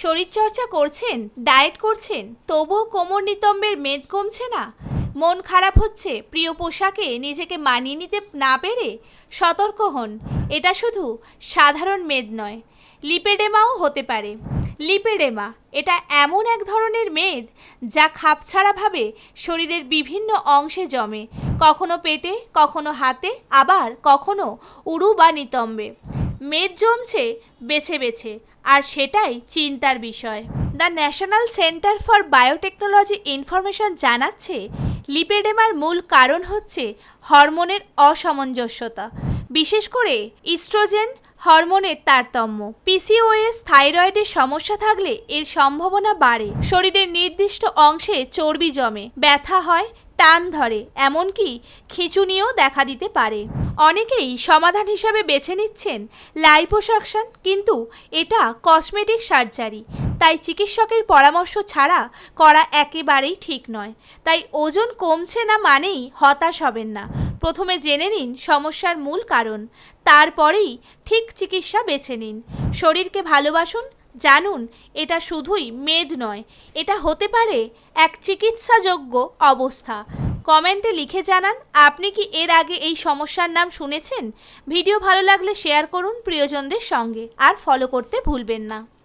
শরীরচর্চা করছেন, ডায়েট করছেন, তবুও কোমর নিতম্বের মেদ কমছে না? মন খারাপ হচ্ছে, প্রিয় পোশাকে নিজেকে মানিয়ে নিতে না পেরে সতর্ক হন। এটা শুধু সাধারণ মেদ নয়, লিপেডেমাও হতে পারে। লিপেডেমা, এটা এমন এক ধরনের মেদ যা খাপছাড়াভাবে শরীরের বিভিন্ন অংশে জমে, কখনো পেটে, কখনো হাতে, আবার কখনো উরু বা নিতম্বে। মেদ জমছে, বেছে বেছে। আর সেটাই চিন্তার বিষয়। The national centre for biotechnology information জানাচ্ছে, লিপেডেমার মূল কারণ হচ্ছে হরমোনের অসামঞ্জস্যতা। বিশেষ করে ইস্ট্রোজেন হরমোনের তারতম্য। পিসিওএস থাইরয়েডের সমস্যা থাকলে এর সম্ভাবনা বাড়ে। শরীরের নির্দিষ্ট অংশে চর্বি জমে, ব্যথা হয় টান ধরে, এমনকি খিঁচুনিও দেখা দিতে পারে। অনেকেই সমাধান হিসাবে বেছে নিচ্ছেন লাইপোসাকশন কিন্তু এটা কসমেটিক সার্জারি। তাই চিকিৎসকের পরামর্শ ছাড়া করা একেবারেই ঠিক নয়। তাই ওজন কমছে না মানেই হতাশ হবেন না। প্রথমে জেনে নিন সমস্যার মূল কারণ। তারপরেই ঠিক চিকিৎসা বেছে নিন। শরীরকে ভালোবাসুন জানুন, এটা শুধুই মেদ নয়, এটা হতে পারে এক চিকিৎসাযোগ্য অবস্থা। কমেন্টে লিখে জানান, আপনি কি এর আগে এই সমস্যার নাম শুনেছেন? ভিডিও ভালো লাগলে শেয়ার করুন প্রিয়জনদের সঙ্গে, আর ফলো করতে ভুলবেন না।